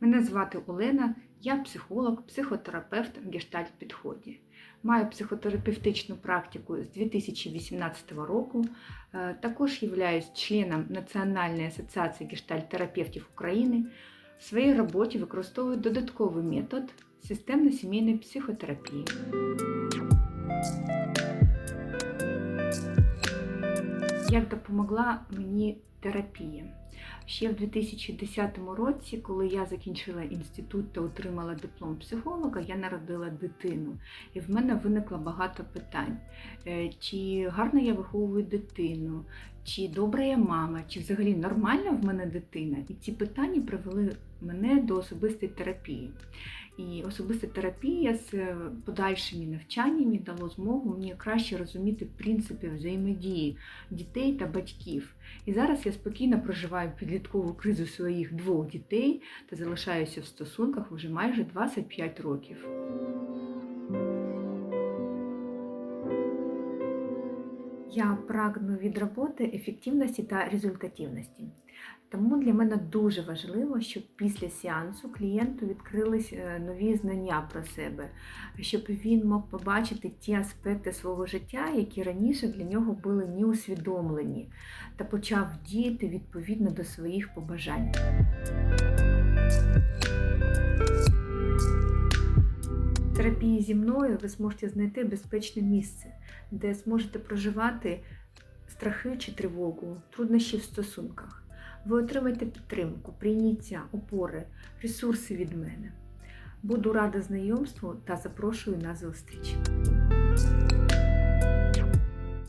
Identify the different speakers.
Speaker 1: Мене звати Олена, я психолог, психотерапевт в гештальт підході. Маю психотерапевтичну практику з 2018 року. Е, Також являюсь членом Національної асоціації гештальт-терапевтів України. В своїй роботі використовую додатковий метод системно-сімейної психотерапії. Як допомогла мені терапія? Ще в 2010 році, коли я закінчила інститут та отримала диплом психолога, я народила дитину. І в мене виникло багато питань. Е, Чи гарно я виховую дитину, чи добра я мама, чи взагалі нормальна в мене дитина? І ці питання привели мене до особистої терапії. І особиста терапія з подальшими навчаннями дало змогу мені краще розуміти принципи взаємодії дітей та батьків. І зараз я спокійно проживаю підліткову кризу своїх двох дітей та залишаюся в стосунках вже майже 25 років. Я прагну від роботи ефективності та результативності. Тому для мене дуже важливо, щоб після сеансу клієнту відкрились е, нові знання про себе, щоб він мог побачити ті аспекти свого життя, які раніше для нього були неусвідомлені, та почав діяти відповідно до своїх побажань. Терапії зі мною ви зможете знайти безпечне місце, де зможете проживати страхи чи тривогу, труднощі в стосунках. Ви отримаєте підтримку, прийняття, опори, ресурси від мене. Буду рада знайомству та запрошую на зустріч.